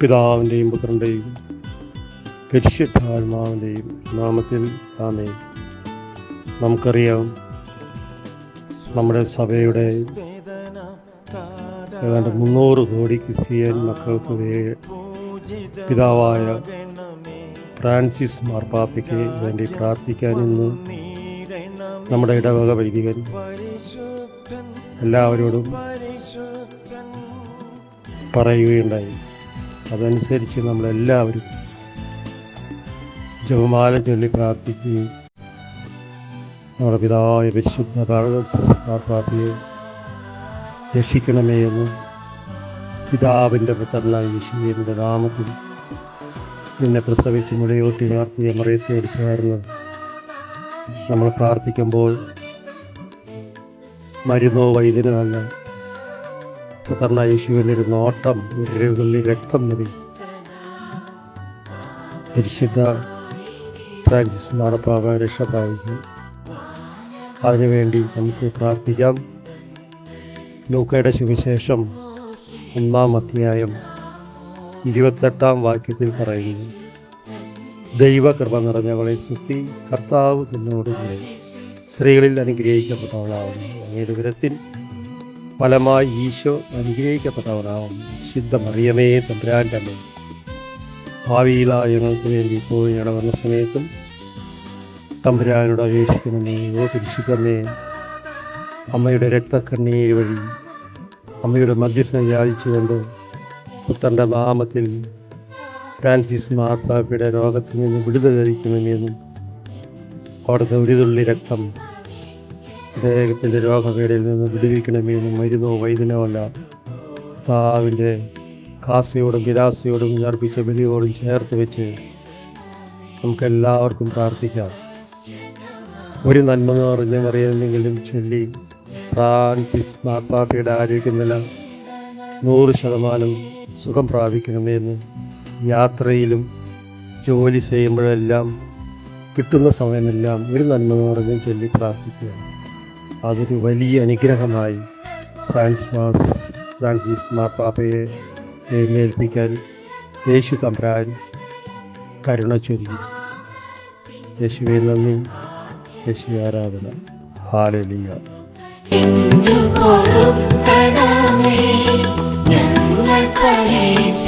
പിതാവിന്റെയും പുത്രന്റെയും പരിശുദ്ധാത്മാവിന്റെയും നാമത്തിൽ ആമേ നമുക്കറിയാം നമ്മുടെ സഭയുടെ ഏതാണ്ട് മുന്നൂറ് കോടി ക്രിസ്ത്യൻ മക്കൾക്ക് പിതാവായ ഫ്രാൻസിസ് മാർപ്പാപ്പയ്ക്ക് വേണ്ടി പ്രാർത്ഥിക്കാൻ ഇന്ന് നമ്മുടെ ഇടവക വൈദികൻ എല്ലാവരോടും പറയുകയുണ്ടായി. അതനുസരിച്ച് നമ്മളെല്ലാവരും ജപമാല ചൊല്ലി പ്രാർത്ഥിക്കുകയും നമ്മുടെ പിതാവായ പരിശുദ്ധ പ്രാർത്ഥനയെ രക്ഷിക്കണമേ എന്ന് പിതാവിന്റെ പുത്രനായ യേശുവിന്റെ നാമത്തിൽ നിന്നെ പ്രസവിച്ച് മുലയോട്ടി നടത്തിയ മറിയത്തെ ചേർന്ന് നമ്മൾ പ്രാർത്ഥിക്കുമ്പോൾ മരുന്നോ വൈദ്യനമല്ല പുത്രനായ യേശുവിന്റെ ഒരു നോട്ടം വിരലുകളിൽ രക്തം നിറയും. പരിശുദ്ധ ഫ്രാൻസിസ് മാടപ്പാവ രക്ഷ പ്രാപിക്കും അതിനുവേണ്ടി നമുക്ക് പ്രാർത്ഥിക്കാം. ലൂക്കയുടെ സുവിശേഷം ഒന്നാം അധ്യായം ഇരുപത്തെട്ടാം വാക്യത്തിൽ പറയുന്നു. ദൈവകൃപ നിറഞ്ഞവളെ സുസ്തി കർത്താവ് നിന്നോട് സ്ത്രീകളിൽ അനുഗ്രഹിക്കപ്പെട്ടവളാവുന്നു അങ്ങയുടെ ഫലമായി ഈശോ അനുഗ്രഹിക്കപ്പെട്ടവനാവുന്നു ശുദ്ധ മറിയമേ തമ്പുരാന്റെ അമ്മേ. ഭാവിയിലായ ഞങ്ങൾക്ക് വേണ്ടി പോയി ഇടവന്ന സമയത്തും തമ്പുരാനോട് അപേക്ഷിക്കണമേ ഓ പരിശുദ്ധമേ അമ്മയുടെ രക്തക്കണ്ണീര് വഴി അമ്മയുടെ മധ്യസ്ഥം യാചിച്ചുകൊണ്ട് പുത്രന്റെ നാമത്തിൽ ഫ്രാൻസിസ് മാർപ്പാപ്പയുടെ രോഗത്തിൽ നിന്ന് വിടുതൽ ലഭിക്കണമെന്നും അവിടുത്തെ വിടുതുള്ളി രക്തം അദ്ദേഹത്തിന്റെ രോഗപീഠയിൽ നിന്ന് വിടുവിക്കണമെന്നും മരുന്നോ വൈദ്യനമല്ല താവിന്റെ കാസിയോടും ഗിരാസിയോടും അർപ്പിച്ച ബലിയോടും ചേർത്ത് വെച്ച് നമുക്കെല്ലാവർക്കും പ്രാർത്ഥിക്കാം. ഒരു നന്മ നിറഞ്ഞ അറിയുന്നെങ്കിലും ചൊല്ലി ഫ്രാൻസിസ് മാർപ്പാപ്പയുടെ ആരോഗ്യനില നൂറ് ശതമാനം സുഖം പ്രാപിക്കണമെന്ന് യാത്രയിലും ജോലി ചെയ്യുമ്പോഴെല്ലാം കിട്ടുന്ന സമയമെല്ലാം ഒരു നന്മ നിറഞ്ഞ ചൊല്ലി പ്രാർത്ഥിക്കുക. അതൊരു വലിയ അനുഗ്രഹമായി ഫ്രാൻസ് മാസ് ഫ്രാൻസിസ് മാപ്പാപ്പയെ എഴുന്നേൽപ്പിക്കാൻ യേശു തമ്പ്രാൻ കരുണ ചൊല്ലി. യേശുവെ നന്ദി. യേശു ആരാധന. ഹാലലിയ. ഞങ്ങൾ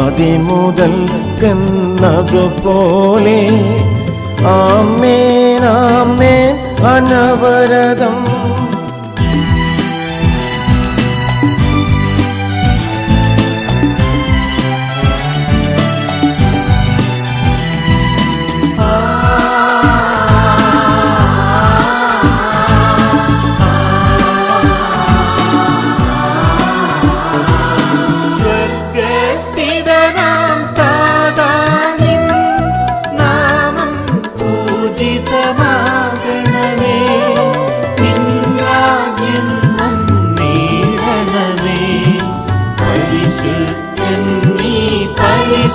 സ്തുതിയെന്നേക്കും ആദിമുതൽ കന്നതുപോലെ ആമേൻ അനവരതം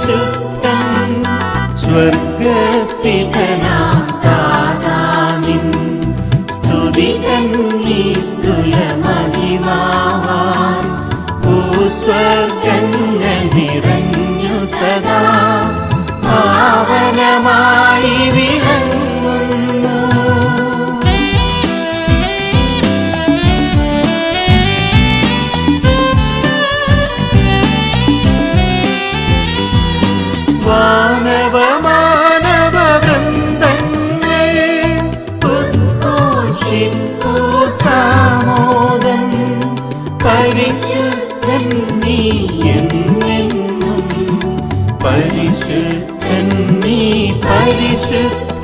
പരിശുദ്ധൻ സ്വർഗസ്ഥിതനാം பரிசுத்த